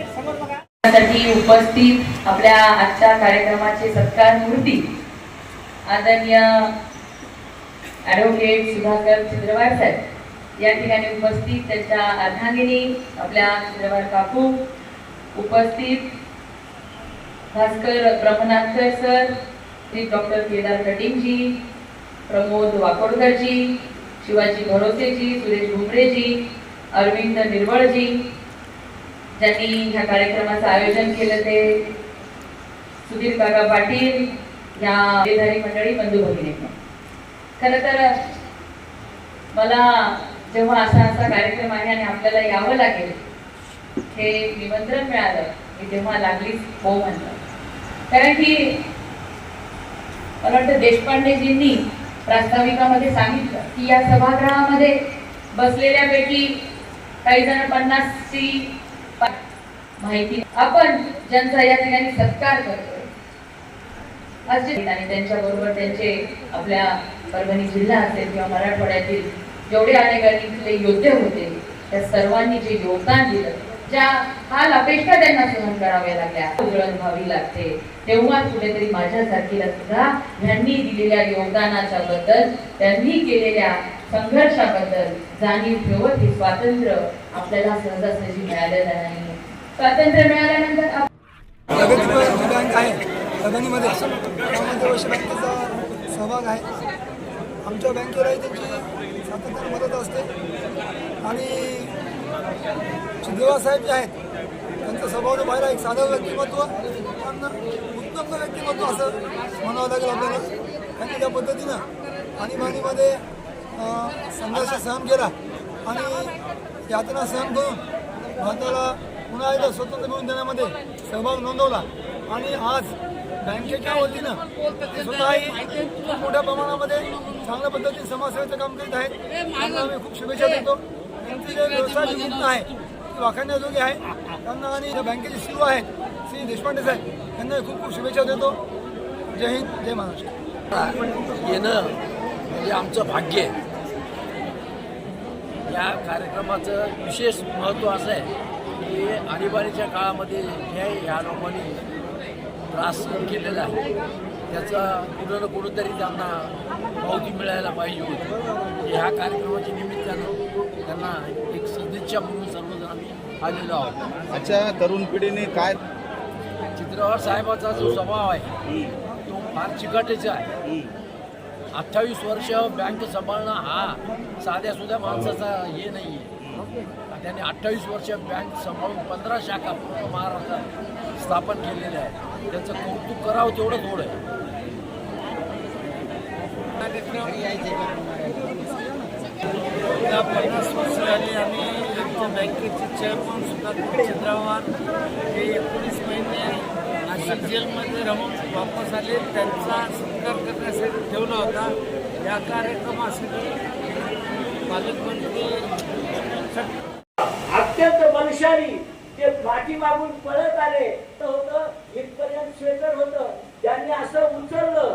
साठी उपस्थित आपल्या आजच्या कार्यक्रमाचे सत्कार मूर्ती आदरणीय ॲडव्होकेट सुधाकर चंद्रवार साहेब. या ठिकाणी उपस्थित त्यांच्या अर्धांगिनी आपल्या चंद्रवार काकू. उपस्थित भास्कर ब्रह्मनाथकर सर श्री डॉक्टर केदार कटिंगजी प्रमोद वाकोडकरजी शिवाजी भरोसेजी सुरेश भुमरेजी अरविंद निर्वळजी ज्यांनी ह्या कार्यक्रमाचं आयोजन केलं ते सुधीर काका पाटील या देधारी मंडळी बंधू भगिनी. खरं तर मला जेव्हा असा असा कार्यक्रम आहे आणि आपल्याला यावं लागेल हे निमंत्रण मिळालं की तेव्हा लागलीच हो म्हणलं. कारण की मला वाटतं देशपांडेजींनी प्रास्ताविकामध्ये सांगितलं की या सभागृहामध्ये बसलेल्यापैकी काही जण पन्नासची माहिती आपण ज्यांचा या ठिकाणी सत्कार करतोय आणि त्यांच्या बरोबर त्यांचे आपल्या परभणी जिल्हा असेल किंवा मराठवाड्यातील जेवढे अनेकांनी योद्धे होते त्या सर्वांनी जे योगदान दिलं ज्या हाल अपेक्षा त्यांना सहन कराव्या लागल्या उजळण व्हावी लागते तेव्हा कुठेतरी माझ्यासारखीला सुद्धा ह्यांनी दिलेल्या योगदानाच्या बद्दल त्यांनी केलेल्या संघर्षाबद्दल जाणीव ठेवत हे स्वातंत्र्य आपल्याला सहजासहजी मिळालेलं नाही. स्वातंत्र्य मिळाल्यानंतर आप- बँकेचा सहभाग आहे. आमच्या बँकेलाही त्यांची सातत्याने मदत असते. आणि सिद्धेवा जे आहेत त्यांचं स्वभाव बाहेर एक साधं व्यक्तिमत्व पण उत्तम व्यक्तिमत्व असं म्हणावं लागेल आपल्याला. त्यांनी त्या पद्धतीनं आणीबाणीमध्ये संघर्ष सहन केला. आणि यातना सहन करून भारताला पुन्हा एकदा स्वतंत्र मिळवून देण्यामध्ये सहभाग नोंदवला. आणि आज बँकेच्या वतीनं ते स्वतःही खूप मोठ्या प्रमाणामध्ये चांगल्या पद्धतीने समाजसेवेचं काम करीत आहेत त्यांना आम्ही खूप शुभेच्छा देतो. त्यांचे जे व्यवसाय निमित्त आहे ती वाखाण्याजोगी आहे. त्यांना आणि ज्या बँकेचे सीओ आहेत श्री देशपांडे साहेब त्यांना खूप खूप शुभेच्छा देतो. जय हिंद जय महाराष्ट्र. येणं म्हणजे आमचं भाग्य आहे. या कार्यक्रमाचं विशेष महत्त्व असं आहे की आणीबाणीच्या काळामध्ये जे ह्या लोकांनी त्रास केलेला आहे. त्याचा कुठं ना कुठंतरी त्यांना पावती मिळायला पाहिजे होती. ह्या कार्यक्रमाच्या निमित्तानं त्यांना एक सदिच्छा म्हणून सर्वजण आम्ही आलेलो आहोत. अच्छा तरुण पिढीने काय चित्रवार साहेबाचा जो स्वभाव आहे तो फार चिकटेचा आहे. अठ्ठावीस वर्ष बँक सांभाळणं हा साध्या सुद्धा माणसाचा हे नाही आहे त्यांनी अठ्ठावीस वर्ष बँक सांभाळून पंधरा शाखा पूर्ण महाराष्ट्रात स्थापन केलेल्या आहेत. त्यांचं कौतुक करावं तेवढं थोडं आहे. पन्नास वर्ष झाली आम्ही आमच्या बँकेचे चेअरमन सुद्धा चंद्रवार हे एकोणीस महिने जेलमध्ये राहून वापस आले त्यांचा सत्कार करण्यासाठी ठेवला होता या कार्यक्रमासाठी पालकमंत्री अत्यंत बलशाली ते पाठीमागून पळत आले. तर होतं इथपर्यंत स्वेटर होतं. त्यांनी असं उचललं